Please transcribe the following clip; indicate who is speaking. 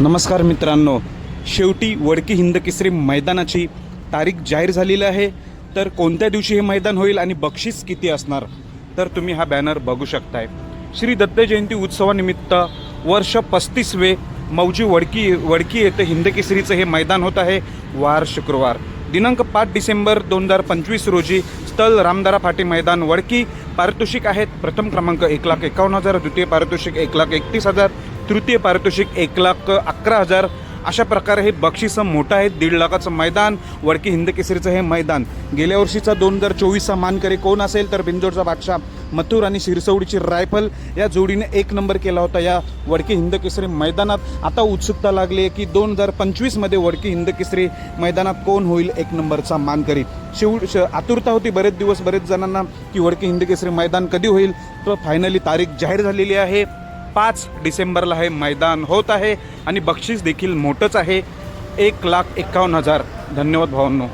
Speaker 1: नमस्कार मित्रांनो. शेवटी वडकी हिंद केसरी मैदानाची तारीख जाहीर झालेली आहे. तर कोणत्या दिवशी हे मैदान होईल आणि बक्षीस किती असणार? तर तुम्ही हा बॅनर बघू शकताय. श्री दत्त जयंती उत्सवानिमित्त वर्ष पस्तीसवे मौजी वडकी वडकी येथे हिंद केसरीचं हे मैदान होत आहे. वार शुक्रवार. दिनांक पाच डिसेंबर दोन हजार पंचवीस रोजी स्थल रामदारा फाटी मैदान वडकी पारितोषिक आहेत. प्रथम क्रमांक एक लाख एकावन्न हजार द्वितीय पारितोषिक एक लाख एकतीस हजार तृतीय पारितोषिक एक लाख अकरा हजार. अशा प्रकारे हे बक्षिसं मोठं आहे. दीड लाखाचं मैदान वडकी हिंदकेसरीचं हे मैदान. गेल्या वर्षीचा दोन हजार चोवीसचा मानकरी कोण असेल? तर बिंदोडचा बादशाह मथुर आणि शिरसवडीची रायफल. या जोडीने एक नंबर केला होता या वडकी हिंदकेसरी मैदानात. आता उत्सुकता लागली आहे की दोन हजार पंचवीसमध्ये वडकी हिंदकेसरी मैदानात कोण होईल एक नंबरचा मानकरी? शेव श आतुरता होती बरेच दिवस बरेच जणांना की वडकी हिंदकेसरी मैदान कधी होईल? तर फायनली तारीख जाहीर झालेली आहे. पाच डिसेंबरला हे मैदान होत आहे आणि बक्षीस देखील मोठंच आहे. एक लाख एकावन्न हजार. धन्यवाद भावांनो.